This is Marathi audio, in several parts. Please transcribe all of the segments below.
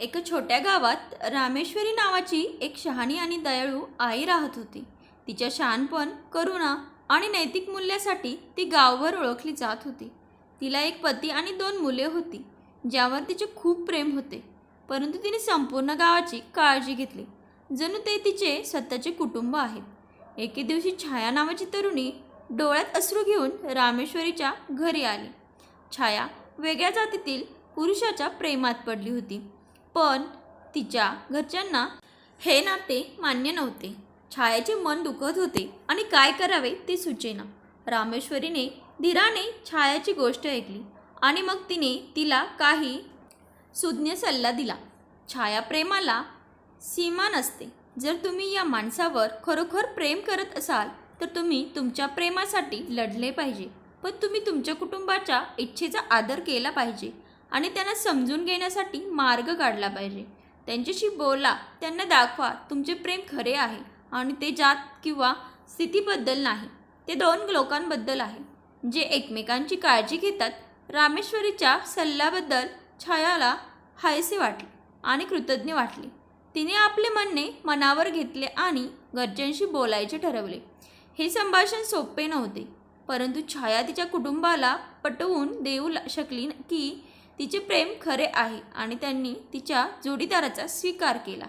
एका छोट्या गावात रामेश्वरी नावाची एक शहाणी आणि दयाळू आई राहत होती. तिच्या शहाणपण करुणा आणि नैतिक मूल्यासाठी ती गावभर ओळखली जात होती. तिला एक पती आणि दोन मुले होती ज्यावर तिचे खूप प्रेम होते. परंतु तिने संपूर्ण गावाची काळजी घेतली जणू ते तिचे स्वतःचे कुटुंब आहेत एके दिवशी छाया नावाची तरुणी डोळ्यात अश्रू घेऊन रामेश्वरीच्या घरी आली. छाया वेगळ्या जातीतील पुरुषाच्या प्रेमात पडली होती. पण तिच्या घरच्यांना हे नाते मान्य नव्हते. छायाचे मन दुखत होते आणि काय करावे ते सुचेना. रामेश्वरीने धीराने छायाची गोष्ट ऐकली आणि मग तिने तिला काही सुज्ञ सल्ला दिला. छाया प्रेमाला सीमा नसते. जर तुम्ही या माणसावर खरोखर प्रेम करत असाल तर तुम्ही तुमच्या प्रेमासाठी लढले पाहिजे. पण तुम्ही तुमच्या कुटुंबाच्या इच्छेचा आदर केला पाहिजे. आणि त्यांना समजून घेण्यासाठी मार्ग काढला पाहिजे. त्यांच्याशी बोला त्यांना दाखवा तुमचे प्रेम खरे आहे आणि ते जात किंवा स्थितीबद्दल नाही. ते दोन लोकांबद्दल आहे जे एकमेकांची काळजी घेतात. रामेश्वरीच्या सल्ल्याबद्दल छायाला हायसे वाटले आणि कृतज्ञ वाटले. तिने आपले म्हणणे मनावर घेतले आणि घरच्यांशी बोलायचे ठरवले. हे संभाषण सोपे नव्हते परंतु छाया तिच्या कुटुंबाला पटवून देऊ शकली की तिचे प्रेम खरे आहे आणि त्यांनी तिच्या जोडीदाराचा स्वीकार केला.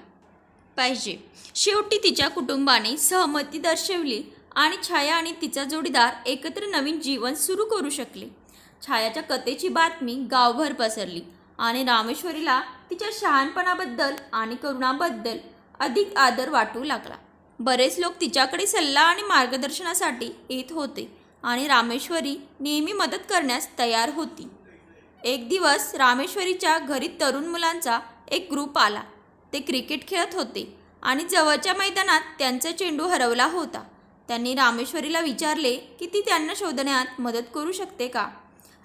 पाहिजे. शेवटी तिच्या कुटुंबाने सहमती दर्शवली आणि छाया आणि तिचा जोडीदार एकत्र नवीन जीवन सुरू करू शकले. छायाच्या कथेची बातमी गावभर पसरली आणि रामेश्वरीला तिच्या शहाणपणाबद्दल आणि करुणाबद्दल अधिक आदर वाटू लागला. बरेच लोक तिच्याकडे सल्ला आणि मार्गदर्शनासाठी येत होते आणि रामेश्वरी नेहमी मदत करण्यास तयार होती. एक दिवस रामेश्वरीच्या घरी तरुण मुलांचा एक ग्रुप आला. ते क्रिकेट खेळत होते आणि जवळच्या मैदानात त्यांचा चेंडू हरवला होता. त्यांनी रामेश्वरीला विचारले की ती त्यांना शोधण्यात मदत करू शकते का?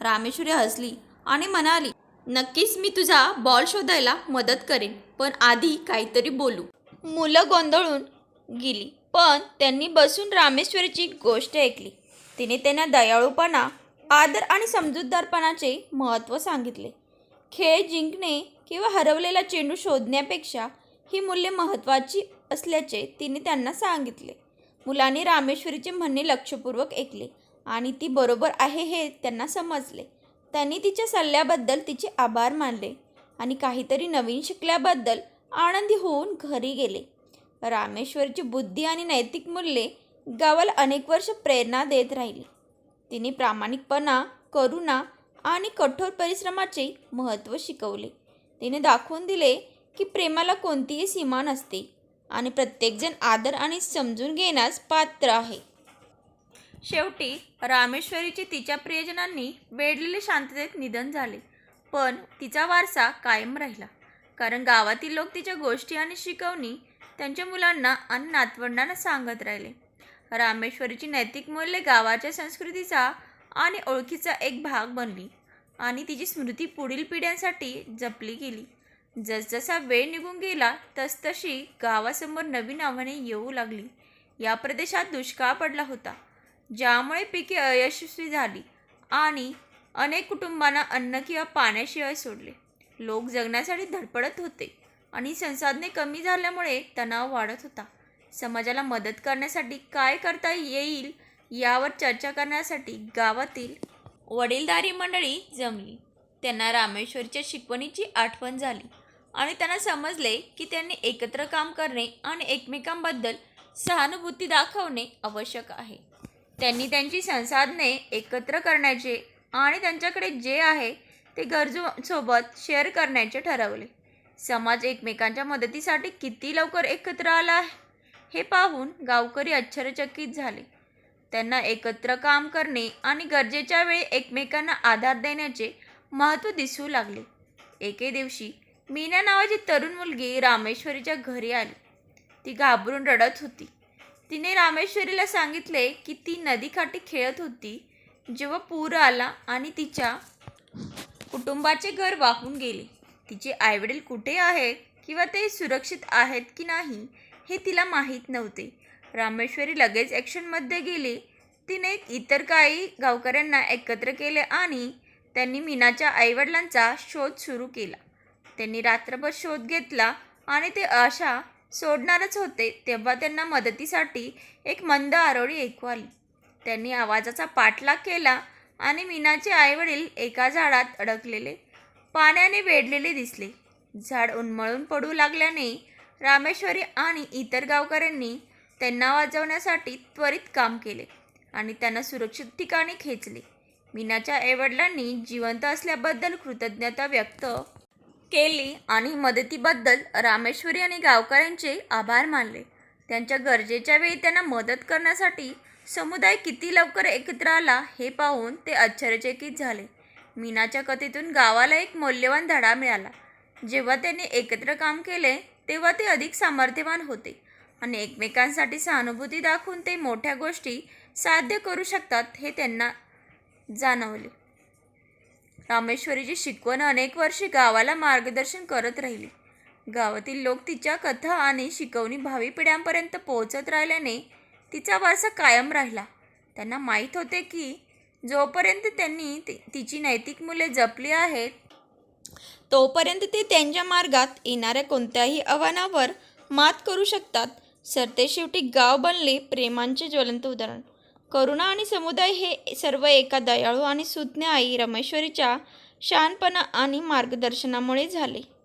रामेश्वरी हसली आणि म्हणाली नक्कीच मी तुझा बॉल शोधायला मदत करेन पण आधी काहीतरी बोलू. मुलं गोंधळून गेली पण त्यांनी बसून रामेश्वरीची गोष्ट ऐकली. तिने त्यांना दयाळूपणा आदर आणि समजूतदारपणाचे महत्त्व सांगितले. खेळ जिंकणे किंवा हरवलेला चेंडू शोधण्यापेक्षा ही मूल्ये महत्त्वाची असल्याचे तिने त्यांना सांगितले. मुलांनी रामेश्वरीचे म्हणणे लक्षपूर्वक ऐकले आणि ती बरोबर आहे हे त्यांना समजले. त्यांनी तिच्या सल्ल्याबद्दल तिचे आभार मानले आणि काहीतरी नवीन शिकल्याबद्दल आनंदी होऊन घरी गेले. रामेश्वरीची बुद्धी आणि नैतिक मूल्ये गावाला अनेक वर्ष प्रेरणा देत राहिली. तिने प्रामाणिकपणा करुणा आणि कठोर परिश्रमाचे महत्त्व शिकवले. तिने दाखवून दिले की प्रेमाला कोणतीही सीमा नसते आणि प्रत्येकजण आदर आणि समजून घेण्यास पात्र आहे. शेवटी रामेश्वरीचे तिच्या प्रियजनांनी वेढलेले शांततेत निधन झाले पण तिचा वारसा कायम राहिला. कारण गावातील लोक तिच्या गोष्टी आणि शिकवणी त्यांच्या मुलांना आणि नातवंडांना सांगत राहिले. रामेश्वरीची नैतिक मूल्ये गावाच्या संस्कृतीचा आणि ओळखीचा एक भाग बनली आणि तिची स्मृती पुढील पिढ्यांसाठी जपली गेली. जसजसा वेळ निघून गेला तसतशी गावासमोर नवीन आव्हाने येऊ लागली. या प्रदेशात दुष्काळ पडला होता ज्यामुळे पिके अयशस्वी झाली आणि अनेक कुटुंबांना अन्न किंवा पाण्याशिवाय सोडले. लोक जगण्यासाठी धडपडत होते आणि संसाधने कमी झाल्यामुळे तणाव वाढत होता. समाजाला मदत करण्यासाठी काय करता येईल यावर चर्चा करण्यासाठी गावातील वडीलधारी मंडळी जमली. त्यांना रामेश्वरीच्या शिकवणीची आठवण झाली आणि त्यांना समजले की त्यांनी एकत्र काम करणे आणि एकमेकांबद्दल सहानुभूती दाखवणे आवश्यक आहे. त्यांनी त्यांची संसाधने एकत्र करण्याचे आणि त्यांच्याकडे जे आहे ते गरजूंसोबत शेअर करण्याचे ठरवले. समाज एकमेकांच्या मदतीसाठी किती लवकर एकत्र आला आहे? हे पाहून गावकरी आश्चर्यचकित झाले. त्यांना एकत्र काम करणे आणि गरजेच्या वेळी एकमेकांना आधार देण्याचे महत्त्व दिसू लागले. एके दिवशी मीना नावाची तरुण मुलगी रामेश्वरीच्या घरी आली. ती घाबरून रडत होती. तिने रामेश्वरीला सांगितले की ती नदीकाठी खेळत होती. जेव्हा पूर आला आणि तिच्या कुटुंबाचे घर वाहून गेले. तिचे आईवडील कुठे आहेत किंवा ते सुरक्षित आहेत की नाही हे तिला माहीत नव्हते. रामेश्वरी लगेच ॲक्शनमध्ये गेली. तिने इतर काही गावकऱ्यांना एकत्र केले आणि त्यांनी मीनाच्या आईवडिलांचा शोध सुरू केला. त्यांनी रात्रभर शोध घेतला आणि ते आशा सोडणारच होते तेव्हा त्यांना मदतीसाठी एक मंद आरोळी ऐकू आली. त्यांनी आवाजाचा पाठलाग केला आणि मीनाचे आईवडील एका झाडात अडकलेले. पाण्याने वेढलेले दिसले. झाड उन्मळून पडू लागल्याने रामेश्वरी आणि इतर गावकऱ्यांनी त्यांना वाजवण्यासाठी त्वरित काम केले आणि त्यांना सुरक्षित ठिकाणी खेचले. मीनाच्या आईवडिलांनी जिवंत असल्याबद्दल कृतज्ञता व्यक्त केली आणि मदतीबद्दल रामेश्वरी आणि गावकऱ्यांचे आभार मानले. त्यांच्या गरजेच्या वेळी त्यांना मदत करण्यासाठी समुदाय किती लवकर एकत्र आला हे पाहून ते आश्चर्यचकित झाले. मीनाच्या कथेतून गावाला एक मौल्यवान धडा मिळाला. जेव्हा त्यांनी एकत्र काम केले तेव्हा ते अधिक सामर्थ्यवान होते. आणि एकमेकांसाठी सहानुभूती दाखवून ते मोठ्या गोष्टी साध्य करू शकतात हे त्यांना जाणवले. रामेश्वरीची शिकवण अनेक वर्षे गावाला मार्गदर्शन करत राहिली. गावातील लोक तिच्या कथा आणि शिकवणी भावी पिढ्यांपर्यंत पोहोचत राहिल्याने तिचा वारसा कायम राहिला. त्यांना माहीत होते की जोपर्यंत त्यांनी ति- तिची नैतिक मुले जपली आहेत तोपर्यंत ते त्यांच्या मार्गात येणाऱ्या कोणत्याही आव्हानावर मात करू शकतात. सरते शेवटी गाव बनले प्रेमांचे ज्वलंत उदाहरण. करुणा आणि समुदाय हे सर्व एका दयाळू आणि सुज्ञ आई रमेश्वरीच्या शहाणपणा आणि मार्गदर्शनामुळे झाले.